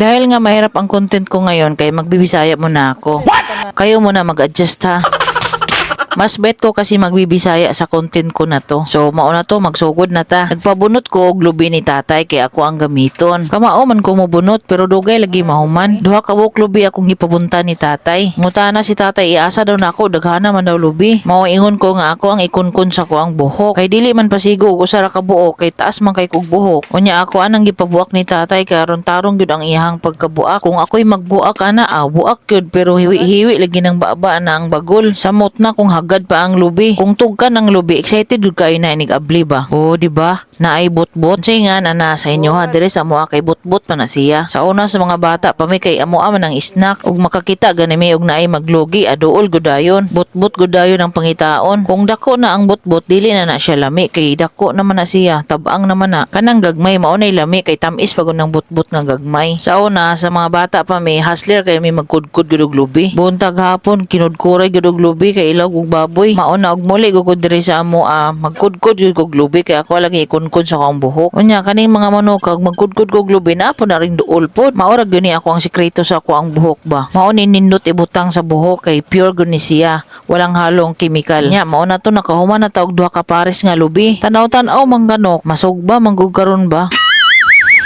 Dahil nga mahirap ang content ko ngayon, kaya magbibisaya muna ako. Kayo muna mag-adjust ha. Mas bet ko kasi magbibisaya sa content ko na to. So, mauna to, magsugod na ta. Nagpabunot ko og lubi ni tatay kaya ako ang gamiton. Kamao man ko mabunot pero dugay lagi mahuman. Duha ka buok lubi akong gipabunta ni tatay. Ngutana si tatay iasa daw na ako daghana man daw lubi. Mao ingon ko nga ako ang ikunkun sa ko ang buhok. Kay dili man pasigo og usa ka buok kay taas man kay kog buhok. Unya ako anang gipabuak ni tatay karon tarong gyud ang iyang pagkabuak. Kung ako'y magbuak ana, ah, buak gyud pero hiwi-hiwi lagi ng baba na ang bagol. Samot na kung hagad pa ang lubi. Kung tugkan ang lubi, excited gud kayo na inig abli ba? Oo, di ba? Naay bot-bot. Say nga na na sa inyo ha, dire sa mua kay bot-bot pa na siya. Sa una sa mga bata pa kay amo man ang snack ug makakita gani may og naay maglugi aduol gudayon. Bot-bot gudayon ang pangitaon. Kung dako na ang bot-bot dili na na siya lami kay dako naman na siya, tabang naman na. Kanang gagmay mao nay lami kay tamis pag ng bot-bot nga gagmay. Sa una sa mga bata pa may hustler kay may magkudkud gud og lubi. Buntag hapon kinudkuray gud og lubi kay ilaw ug baboy. Mauna og muli gugod diri sa amo ah, magkudkud gud og lubi kay ako lagi ikunkun sa akong buhok. Unya kaning mga manukag magkudkud og lubi na po na ring duol pod. Maura gyud ako ang sikreto sa ako ang buhok ba. Mao ni nindot ibutang sa buhok kay pure ni siya. Walang halong chemical. Nya mao na to nakahuman na taog duha ka pares nga lubi. Tanaw-tanaw man ganok, masugba manggug karon ba.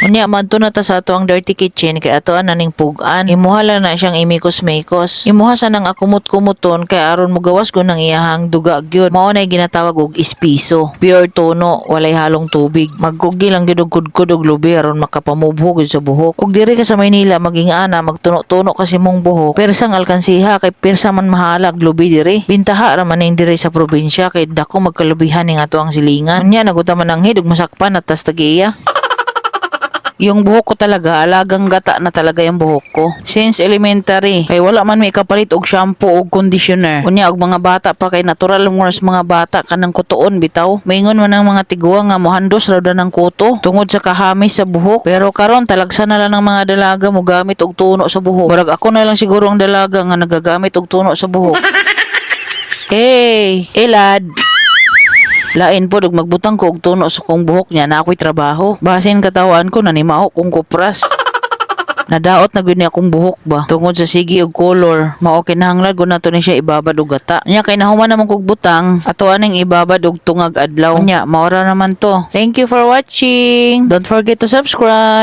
Unya madto na ta sa ato ang dirty kitchen kay ato an ning pugan. Imuhala na siyang imikos-mikos. Imuha sa nang akumot-kumuton kay aron mugawas ko ng iyahang duga gyud. Mao na ginatawag og ispiso. Pure tono, walay halong tubig. Magkugi lang gyud og kudkud og lubi aron makapamubho gyud sa buhok. Ug diri ka sa Maynila maging ana magtuno-tuno kasi mong buhok. Persang alkansiha kay persa man mahalag lubi diri. Bintaha ra man ning diri sa probinsya kay dako magkalubihan ning ato ang silingan. Unya nagutaman ang hid ug masakpan at tas tagiya. Yung buhok ko talaga, alagang gata na talaga yung buhok ko. Since elementary, kay wala man may kapalit og shampoo og conditioner. Unya og mga bata pa kay natural mo sa mga bata kanang kutuon bitaw. Maingon man ang mga tigwa nga mohandos raw ng kuto tungod sa kahamis sa buhok. Pero karon talagsa na lang ng mga dalaga mo gamit og tuno sa buhok. Murag ako na lang siguro ang dalaga nga nagagamit og tuno sa buhok. Hey, elad. Lain po, dug magbutang ko og tuno sa kong buhok niya na ako'y trabaho. Basin katawan ko na ni mao kong kupras. Nadaot na gyud ni akong buhok ba tungod sa sige og color. Mao kinahanglan ko nato ni siya ibabad og gata. Nya kay nahuman naman kog butang ato aning ibabad og tungag adlaw. Nya maora naman to. Thank you for watching. Don't forget to subscribe.